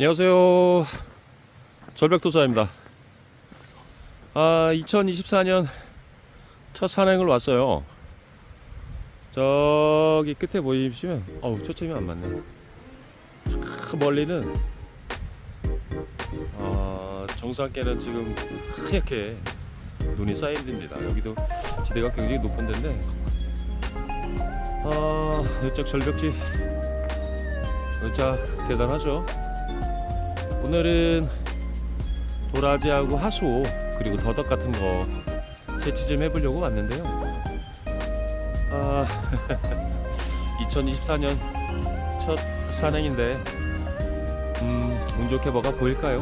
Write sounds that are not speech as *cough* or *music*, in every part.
안녕하세요. 절벽도사입니다. 아, 2024년 첫 산행을 왔어요. 저기 끝에 보이시면, 어우, 초점이 안 맞네. 저 멀리는, 아, 정상께는 지금 하얗게 눈이 쌓인 데입니다. 여기도 지대가 굉장히 높은 데인데, 아, 이쪽 절벽지, 진짜 대단하죠. 오늘은 도라지하고 하수 그리고 더덕 같은 거 채취 좀 해보려고 왔는데요. 아, *laughs* 2024년 첫 산행인데 음, 운 좋게 뭐가 보일까요?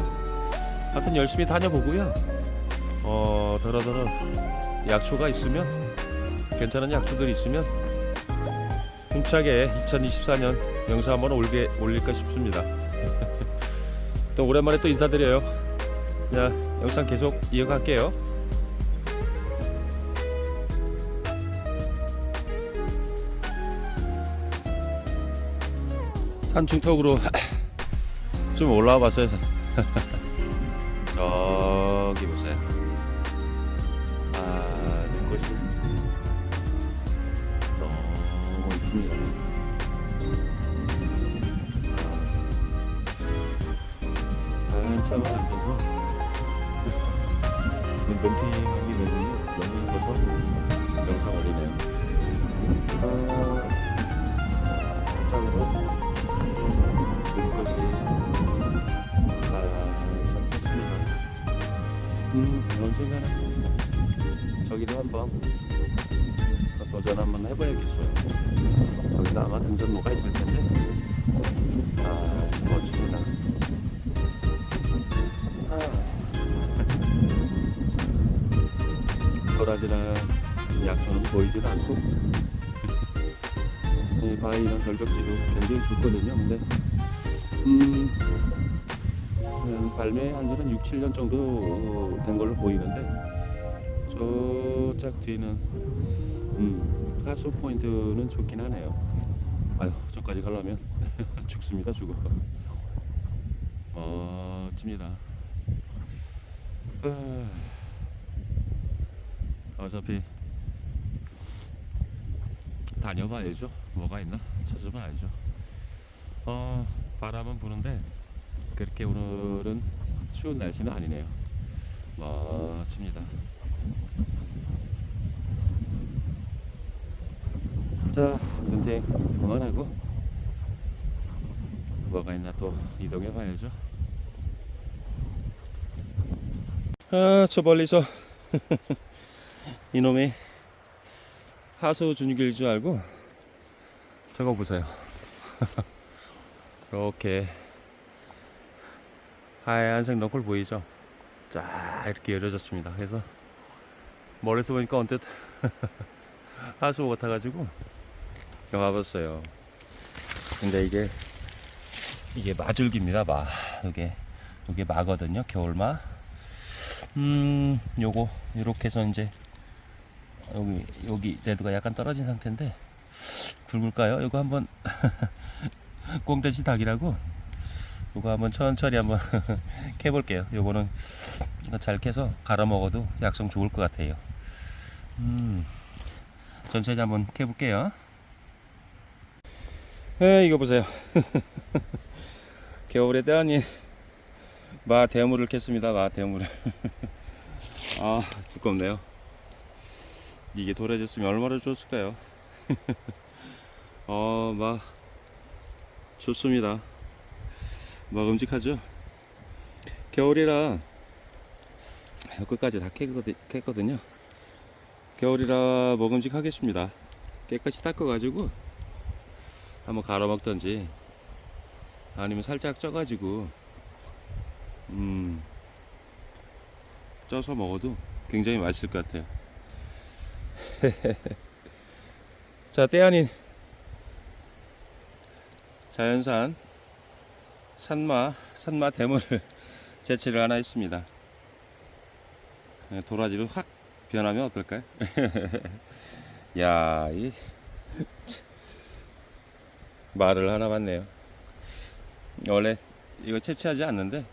하여튼 열심히 다녀보고요. 어, 더러더러 약초가 있으면 괜찮은 약초들이 있으면 힘차게 2024년 영상 한번 올게, 올릴까 싶습니다. *laughs* 또 오랜만에 또 인사드려요. 자, 영상 계속 이어갈게요. 산중턱으로 *clears throat* 좀 올라와 봤어요. *laughs* 저기 보세요. 아, 내 것이 한참 앉아서 눈동팅이 내눈이 너무 이뻐서 영상 올리네요. 아, 참으로 눈것이 아참 좋습니다. 음, 언젠가는 저기도 한번 도전 한번 해봐야겠어요. 저기도 아마 등산로가 있을 텐데 아, 멋 도라지나 약초는 보이질 않고 이 바위랑 절벽지도 굉장히 좋거든요. 근데 음, 한 발매한 지는 6, 7년 정도 된 걸로 보이는데 저짝 뒤는 음, 하수 포인트는 좋긴 하네요. 아유, 저까지 가려면 *laughs* 죽습니다, 죽어. 멋집니다. 아, 어차피 다녀봐야죠. 뭐가 있나 찾아봐야죠. 어, 바람은 부는데 그렇게 오늘은 추운 날씨는 아니네요. 멋집니다. 자, 눈탱 그만하고 뭐가 있나 또 이동해 봐야죠. 아, 저 멀리서 *laughs* 이놈이 하수 준길 줄 알고 저거 보세요. *laughs* 이렇게 하얀색 너클 보이죠? 쫙 이렇게 열어졌습니다. 그래서 멀리서 보니까 언뜻 *laughs* 하수 같아가지고 와봤어요. 근데 이게 이게 마줄기입니다. 마 이게 이게 마거든요. 겨울마. 음, 요거 이렇게 해서 이제 여기 여기 내도가 약간 떨어진 상태인데 굵을까요? 이거 한번 *laughs* 꽁대지 닭이라고 요거 한번 천천히 한번 *laughs* 캐볼게요. 요거는 이거 잘 캐서 갈아 먹어도 약성 좋을 것 같아요. 음, 전체적으로 한번 캐볼게요. 에 이거 보세요. *laughs* 겨울에 때아닌 마 대물을 캤습니다. 마 대물을. 아 두껍네요. 이게 도래졌으면 얼마나 좋았을까요? *laughs* 어, 막 좋습니다. 먹음직하죠? 겨울이라 끝까지 다 캤거든요. 겨울이라 먹음직하겠습니다. 깨끗이 닦아가지고 한번 갈아 먹던지 아니면 살짝 쪄가지고 음 쪄서 먹어도 굉장히 맛있을 것 같아요. *laughs* 자, 때 아닌 자연산 산마, 산마 대물을 재치를 *laughs* 하나 했습니다. 네, 도라지로 확 변하면 어떨까요? *laughs* 야, 이 말을 하나 봤네요. 원래 이거 채취하지 않는데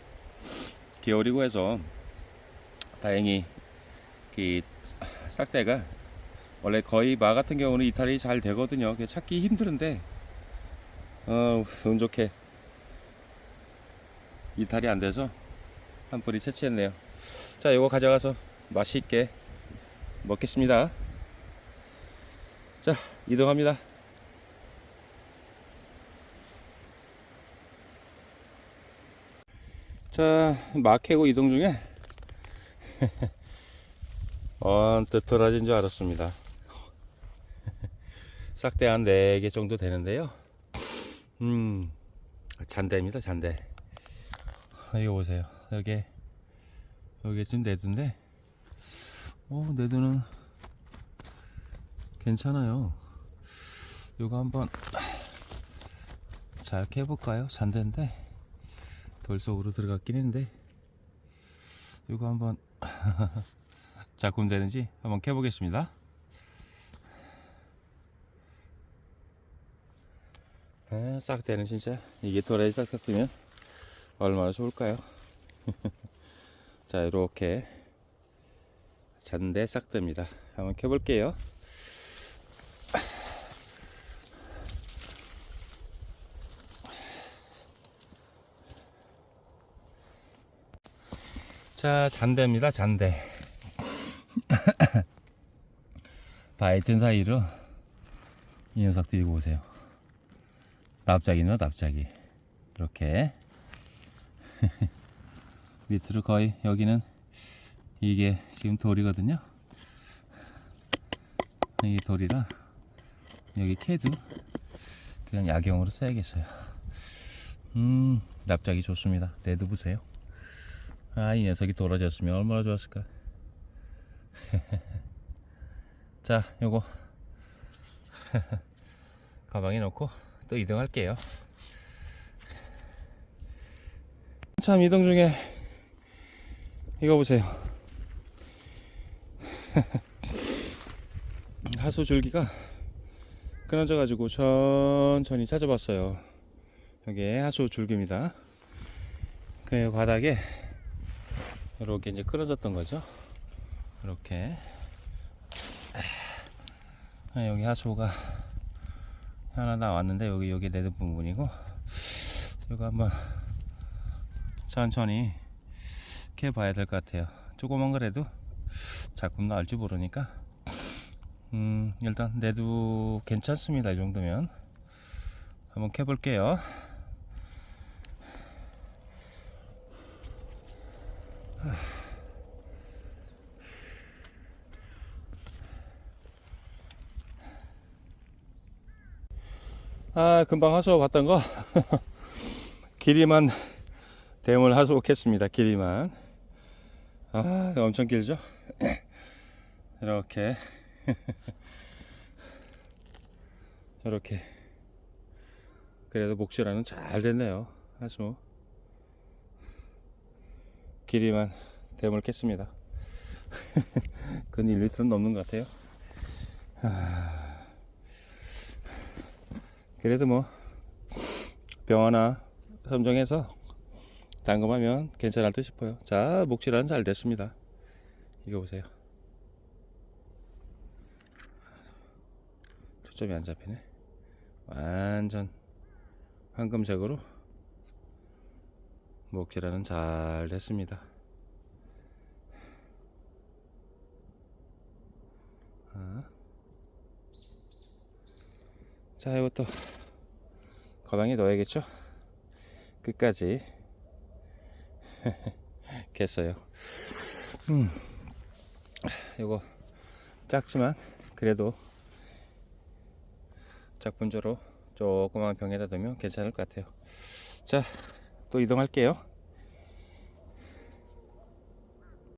겨울이고 해서 다행히 이 싹대가 원래 거의 마 같은 경우는 이탈이 잘 되거든요. 찾기 힘드는데 어, 운 좋게 이탈이 안 돼서 한 뿌리 채취했네요. 자, 이거 가져가서 맛있게 먹겠습니다. 자, 이동합니다. 자, 막 캐고 이동 중에 *laughs* 언뜻 돌아진 줄 알았습니다. 싹대 한 4개 정도 되는데요. 음, 잔대입니다, 잔대. 이거 보세요. 여기, 여기 지금 네드인데, 어, 네드는 괜찮아요. 이거 한번 잘 캐볼까요? 잔대인데, 돌 속으로 들어갔긴 했는데, 이거 한번 *laughs* 작품 되는지 한번 캐보겠습니다. 아, 싹 되는 진짜 이게 도라지 싹싹 뜨면 얼마나 좋을까요? *laughs* 자 이렇게 잔대 싹 뜹니다. 한번 켜볼게요. 자 잔대입니다. 잔대. *laughs* 바이튼 사이로 이 녀석 들고 오세요. 납작이네요, 납작이. 이렇게. *laughs* 밑으로 거의, 여기는 이게 지금 돌이거든요. 이게 돌이라, 여기 캐도 그냥 야경으로 써야겠어요. 음, 납작이 좋습니다. 내도 보세요. 아, 이 녀석이 돌아졌으면 얼마나 좋았을까. *laughs* 자, 요거 *laughs* 가방에 넣고 또 이동할게요. 참 이동 중에 이거 보세요. *laughs* 하수 줄기가 끊어져 가지고 천천히 찾아봤어요. 여기 하수 줄기입니다. 그 바닥에 이렇게 이제 끊어졌던 거죠. 이렇게 아, 여기 하수가 하나 나왔는데 여기 여기 네드 부분이고 이거 한번 천천히 캐 봐야 될 것 같아요. 조그만 거라도 작품 나올지 모르니까. 음 일단 네드 괜찮습니다 이 정도면. 한번 캐 볼게요 아 금방 하수 봤던 거? *laughs* 길이만 대물 하수했습니다 길이만. 아 엄청 길죠? *coughs* 이렇게. *laughs* 이렇게. 그래도 목줄하는 잘 됐네요 하수 길이만 대물 깼습니다. *laughs* 근 1리터는 넘는 것 같아요 그래도 뭐 병화나 선정해서 담금하면 괜찮을 듯 싶어요. 자, 목질은 잘 됐습니다. 이거 보세요. 초점이 안 잡히네. 완전 황금색으로 목질하는 잘 됐습니다. 아. 자, 이것도 가방에 넣어야겠죠? 끝까지 *laughs* 겠어요. 음, 이거 작지만 그래도 작품조로 조그만 병에다 두면 괜찮을 것 같아요. 자, 또 이동할게요.